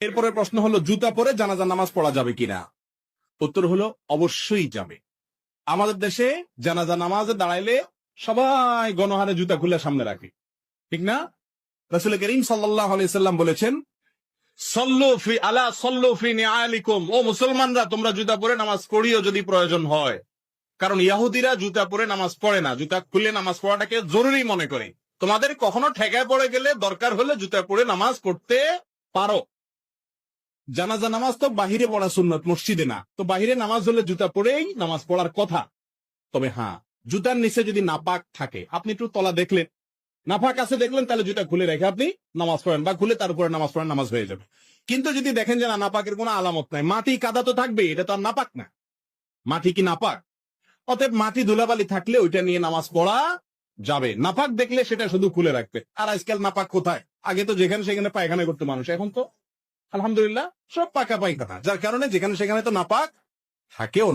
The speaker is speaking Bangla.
এরপরে প্রশ্ন হলো, জুতা পরে জানাজা নামাজ পড়া যাবে কিনা? উত্তর হলো, অবশ্যই যাবে। আমাদের দেশে জানাজা নামাজে দাঁড়াইলে সবাই গণহারে জুতা খুলে সামনে রাখে। ঠিক না? রাসুল করিম আলাইসাল্লাম বলেছেন, সল্লু ফি, আলা সল্লু ফি নিআলিকুম। ও মুসলমানরা, তোমরা জুতা পরে নামাজ পড়িও যদি প্রয়োজন হয়। কারণ ইয়াহুদিরা জুতা পরে নামাজ পড়ে না। জুতা খুলে নামাজ পড়াটাকে জরুরি মনে করে। তোমাদের কখনো ঠেকায় পড়ে গেলে দরকার হলে জুতা পরে নামাজ পড়তে পারো। জানাজা নামাজ তো বাহিরে পড়া সুন্নত, মসজিদে না। তো বাহিরে নামাজ হলে জুতা পরেই নামাজ পড়ার কথা। তবে হ্যাঁ জুতার নিচে যদি নাপাক থাকে, আপনি একটু তলা দেখলেন। নাপাক আছে দেখলেন, তাহলে জুতা খুলে রেখে আপনি নামাজ পড়েন বা খুলে তার উপরে নামাজ পড়েন নামাজ হয়ে যাবে। কিন্তু যদি দেখেন যে না, নাপাকের কোনো আলামত নাই, মাটি কাদা তো থাকবে, এটা তো আর নাপাক না। মাটি কি নাপাক? অতএব মাটি ধুলাবালি থাকলে ওইটা নিয়ে নামাজ পড়া যাবে। নাপাক দেখলে সেটা শুধু খুলে রাখবে। আর আজকাল নাপাক কোথায়? আগে তো যেখানে সেখানে পায়খানা করতে মানুষ, এখন তো আলহামদুলিল্লাহ সব পাকা পাইকা যার কারণে যেখানে সেখানে তো না পাক থাকেও